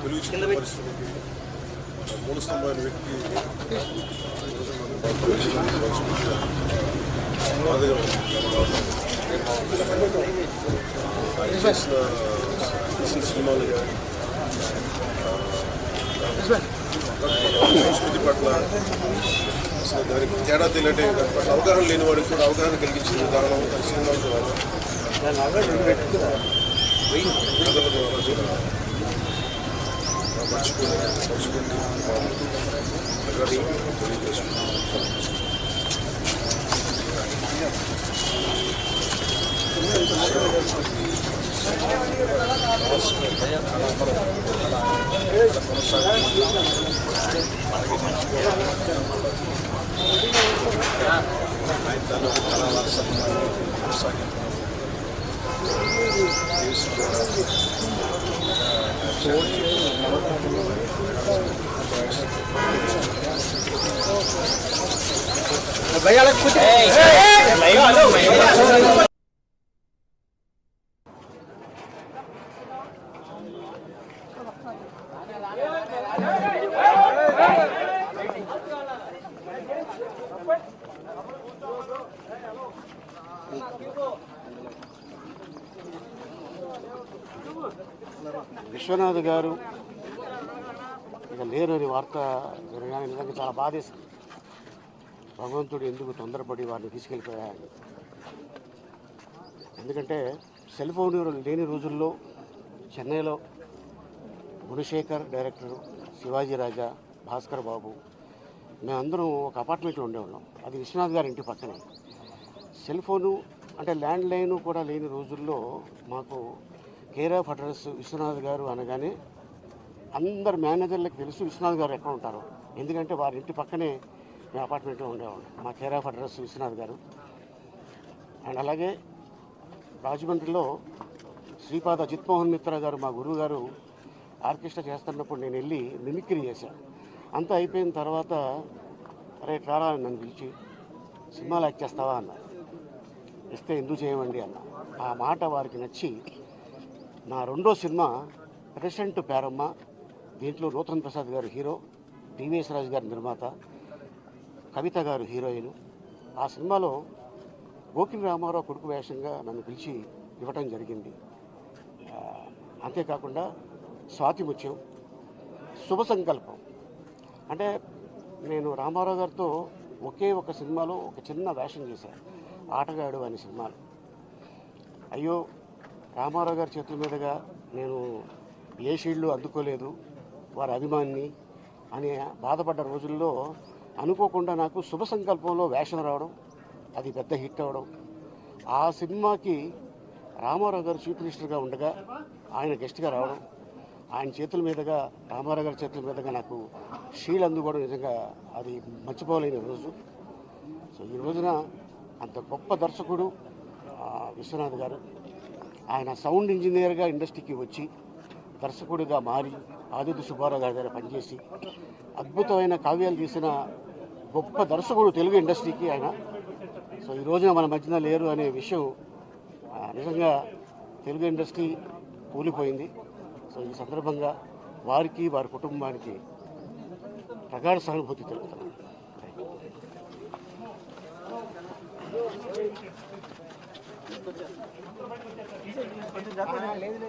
తెలుగు చిన్న పరిశ్రమకి మూల స్తంభమైన వ్యక్తి బాధగా ఉంది. ఆయన చేసిన చేసిన సినిమాలు కానీ సంస్కృతి పట్ల అసలు దానికి తేడా తెలియటే దాని పట్ల అవగాహన లేని వాడికి కూడా అవగాహన కలిగించిన విధానం ఆ సినిమా भैया कुछ విశ్వనాథ్ గారు ఇక లేరని వార్త జరగానే నిజంగా చాలా బాధేస్తుంది భగవంతుడు ఎందుకు తొందరపడి వారిని తీసుకెళ్ళిపోయాడు ఎందుకంటే సెల్ ఫోన్ లేని రోజుల్లో చెన్నైలో గుణశేఖర్ డైరెక్టర్ శివాజీ రాజా భాస్కర్ బాబు మేమందరం ఒక అపార్ట్మెంట్లో ఉండేవాళ్ళం. అది విశ్వనాథ్ గారి ఇంటి పక్కనే. సెల్ ఫోను అంటే ల్యాండ్ లైన్ కూడా లేని రోజుల్లో మాకు కేర్ ఆఫ్ అడ్రస్ విశ్వనాథ్ గారు అనగానే అందరు మేనేజర్లకు తెలుసు విశ్వనాథ్ గారు ఎక్కడ ఉంటారో. ఎందుకంటే వారి ఇంటి పక్కనే మేము అపార్ట్మెంట్లో ఉండేవాళ్ళం. మా కేర్ ఆఫ్ అడ్రస్ విశ్వనాథ్ గారు. అండ్ అలాగే రాజమండ్రిలో శ్రీపాద జిత్మోహన్ మిత్ర గారు మా గురువు గారు ఆర్కెస్ట్రా చేస్తున్నప్పుడు నేను వెళ్ళి మిమిక్రీ చేశాను అంతా అయిపోయిన తర్వాత అరే రారా నన్ను పిలిచి సినిమాలు యాక్ట్ చేస్తావా? అన్నారు. ఇస్తే ఎందుకు చేయమండి అన్న. ఆ మాట వారికి నచ్చి నా రెండో సినిమా ప్రెసెంట్ పేరమ్మ దీంట్లో నూతన్ ప్రసాద్ గారు హీరో టీవీఎస్ రాజు గారు నిర్మాత కవిత గారు హీరోయిన్. ఆ సినిమాలో గోకిల్ రామారావు కొడుకు వేషంగా నన్ను పిలిచి ఇవ్వటం జరిగింది. అంతేకాకుండా స్వాతి ముత్యం శుభ సంకల్పం. అంటే నేను రామారావు గారితో ఒకే ఒక సినిమాలో ఒక చిన్న వేషం చేశాను ఆటగాడు అనే సినిమాలు. అయ్యో రామారావు గారి చేతుల మీదుగా నేను ఏ షీల్డ్లు అందుకోలేదు వారి అభిమాని అని బాధపడ్డ రోజుల్లో అనుకోకుండా నాకు శుభ సంకల్పంలో వేషం రావడం అది పెద్ద హిట్ అవ్వడం ఆ సినిమాకి రామారావు గారు చీఫ్ మినిస్టర్గా ఉండగా ఆయన గెస్ట్గా రావడం ఆయన చేతుల మీదుగా రామారావు గారి చేతుల మీదుగా నాకు షీల్ అందుకోవడం నిజంగా అది మర్చిపోలేని రోజు. సో ఈ రోజున అంత గొప్ప దర్శకుడు విశ్వనాథ్ గారు. ఆయన సౌండ్ ఇంజనీర్గా ఇండస్ట్రీకి వచ్చి దర్శకుడిగా మారి ఆదిత్య సుబ్బారావు గారి దగ్గర పనిచేసి అద్భుతమైన కావ్యాలు తీసిన గొప్ప దర్శకుడు తెలుగు ఇండస్ట్రీకి ఆయన. సో ఈ రోజున మన మధ్యన లేరు అనే విషయం నిజంగా తెలుగు ఇండస్ట్రీ కూలిపోయింది. సో ఈ సందర్భంగా వారికి వారి కుటుంబానికి ప్రగాఢ సానుభూతి తెలుపుతున్నాను. లేదు